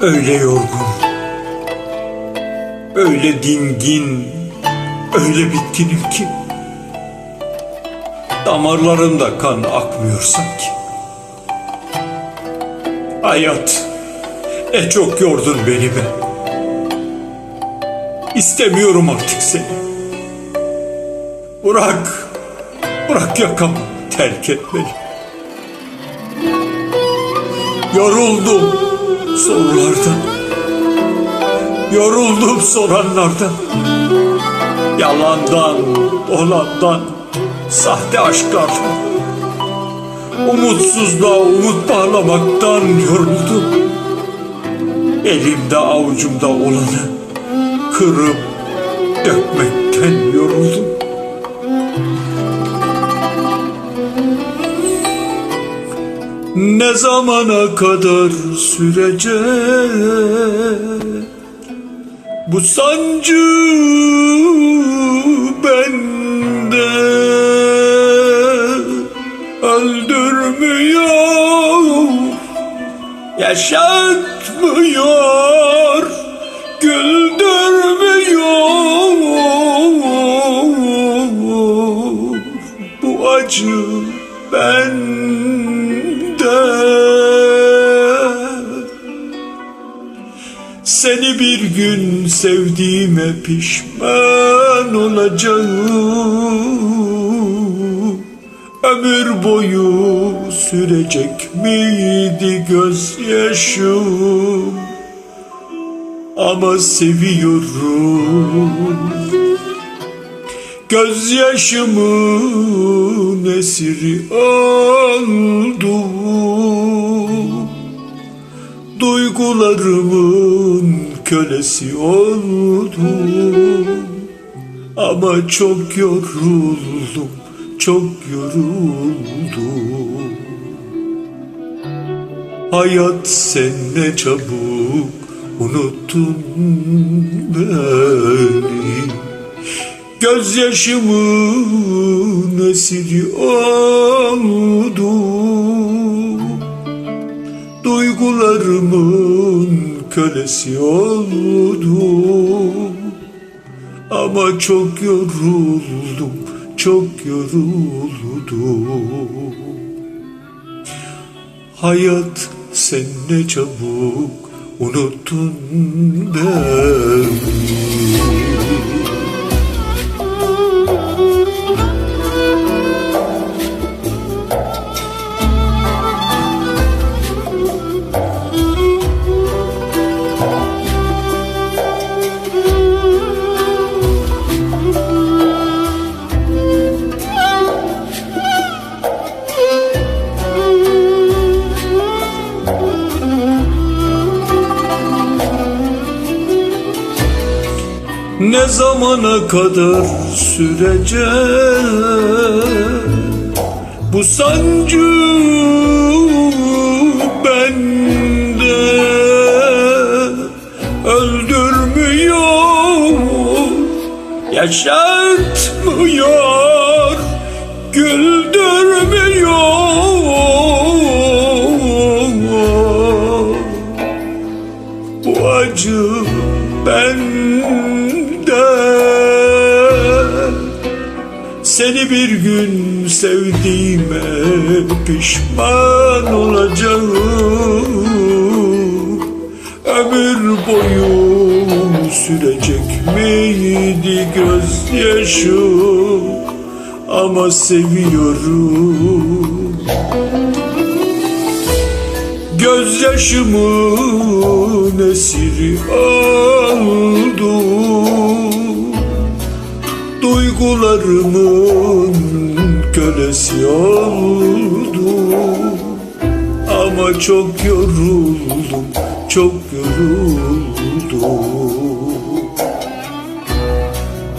Öyle yorgun, öyle dingin, öyle bitkinim ki damarlarımda kan akmıyor sanki. Hayat, e çok yordun beni be. İstemiyorum artık seni. Bırak, bırak yakamı, terk et beni. Yoruldum sorulardan. Yoruldum soranlardan. Yalandan, dolandan, sahte aşklardan. Umutsuzluğa umut bağlamaktan yoruldum. Elimde avucumda olanı kırıp dökmekten yoruldum. Ne zamana kadar sürecek? Bu sancı bende. Öldürmüyor yaşatmıyor güldürmüyor. Bu acı bende. Seni bir gün sevdiğime pişman olacağım. Ömür boyu sürecek miydi gözyaşım? Ama seviyorum. Gözyaşımın esiri oldum Duygularımın kölesi oldum Ama çok yoruldum, çok yoruldum. Hayat sen ne çabuk unuttun beni Gözyaşımın esiri oldum Duygularımın kölesi oldum Ama çok yoruldum, çok yoruldum. Hayat sen ne çabuk unuttun beni Ne zamana kadar sürecek? Bu sancı bende. Öldürmüyor yaşatmıyor güldürmüyor Seni bir gün sevdiğime pişman olacağım. Ömür boyu sürecek miydi gözyaşım Ama seviyorum. Gözyaşımın esiri oldum Duygularımın kölesi oldum Ama çok yoruldum, çok yoruldum.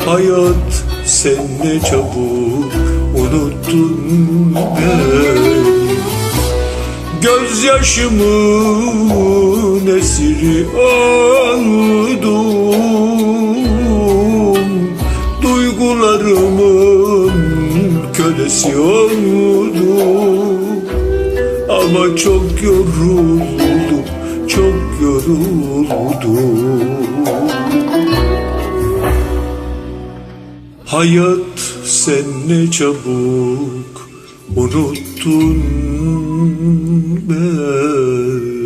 Hayat sen ne çabuk unuttun beni. Gözyaşımın esiri oldum oldum Ama çok yoruldum, çok yoruldum. Hayat sen ne çabuk unuttun beni